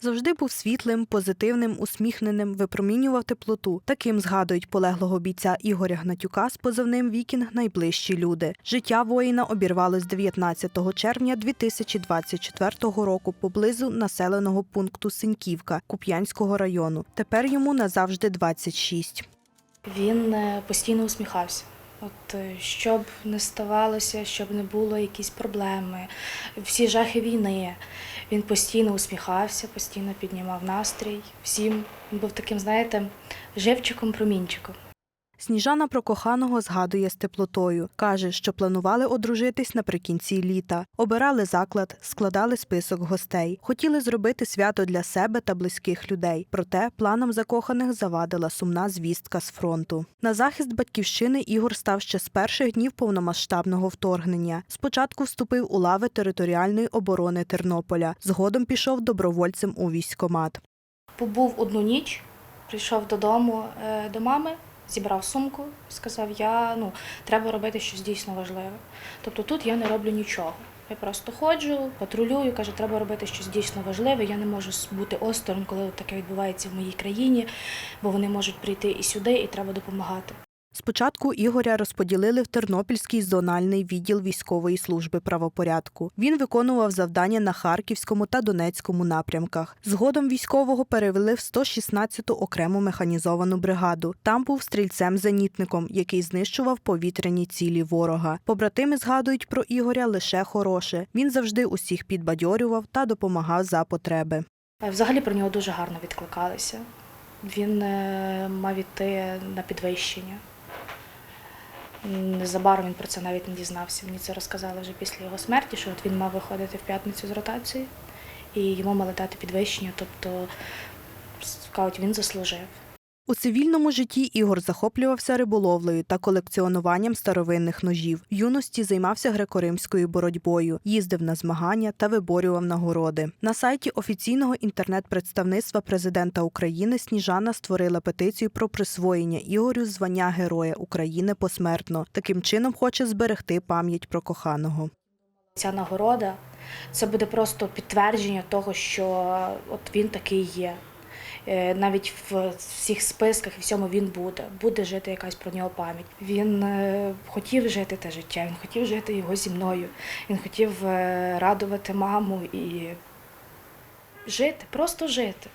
Завжди був світлим, позитивним, усміхненим, випромінював теплоту. Таким згадують полеглого бійця Ігоря Гнатюка з позивним Вікінг найближчі люди. Життя воїна обірвалось 19 червня 2024 року поблизу населеного пункту Синьківка Куп'янського району. Тепер йому назавжди 26. Він е, постійно усміхався. От щоб не ставалося, щоб не було якісь проблеми, всі жахи війни. Він постійно усміхався, постійно піднімав настрій. Всім він був таким, знаєте, живчиком, промінчиком. Сніжана про коханого згадує з теплотою. Каже, що планували одружитись наприкінці літа. Обирали заклад, складали список гостей. Хотіли зробити свято для себе та близьких людей. Проте планам закоханих завадила сумна звістка з фронту. На захист батьківщини Ігор став ще з перших днів повномасштабного вторгнення. Спочатку вступив у лави територіальної оборони Тернополя. Згодом пішов добровольцем у військкомат. Побув одну ніч, прийшов додому е, до мами, зібрав сумку, сказав: я ну, треба робити щось дійсно важливе. Тобто тут я не роблю нічого. Я просто ходжу, патрулюю, каже, треба робити щось дійсно важливе. Я не можу бути осторонь, коли таке відбувається в моїй країні, бо вони можуть прийти і сюди, і треба допомагати. Спочатку Ігоря розподілили в Тернопільський зональний відділ військової служби правопорядку. Він виконував завдання на Харківському та Донецькому напрямках. Згодом військового перевели в 116-ту окрему механізовану бригаду. Там був стрільцем-зенітником, який знищував повітряні цілі ворога. Побратими згадують про Ігоря лише хороше. Він завжди усіх підбадьорював та допомагав за потреби. Е, Взагалі про нього дуже гарно відкликалися. Він е, мав іти на підвищення. Незабаром він про це навіть не дізнався. Мені це розказали вже після його смерті, що от він мав виходити в п'ятницю з ротації, і йому мали дати підвищення, тобто він заслужив. У цивільному житті Ігор захоплювався риболовлею та колекціонуванням старовинних ножів. В юності займався греко-римською боротьбою, їздив на змагання та виборював нагороди. На сайті офіційного інтернет-представництва президента України Сніжана створила петицію про присвоєння Ігорю звання Героя України посмертно. Таким чином хоче зберегти пам'ять про коханого. Ця нагорода це буде просто підтвердження того, що от він такий є. Е, Навіть в всіх списках і всьому він буде. Буде жити якась про нього пам'ять. Він е, хотів жити те життя, він хотів жити його зі мною. Він хотів е, радувати маму і жити, просто жити.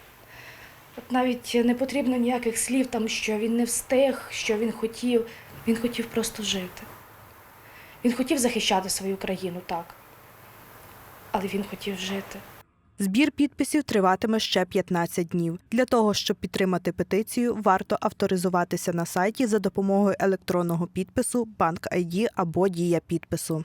От навіть не потрібно ніяких слів, там, що він не встиг, що він хотів. Він хотів просто жити. Він хотів захищати свою країну, так. Але він хотів жити. Збір підписів триватиме ще 15 днів. Для того, щоб підтримати петицію, варто авторизуватися на сайті за допомогою електронного підпису, банк ID або дія підпису.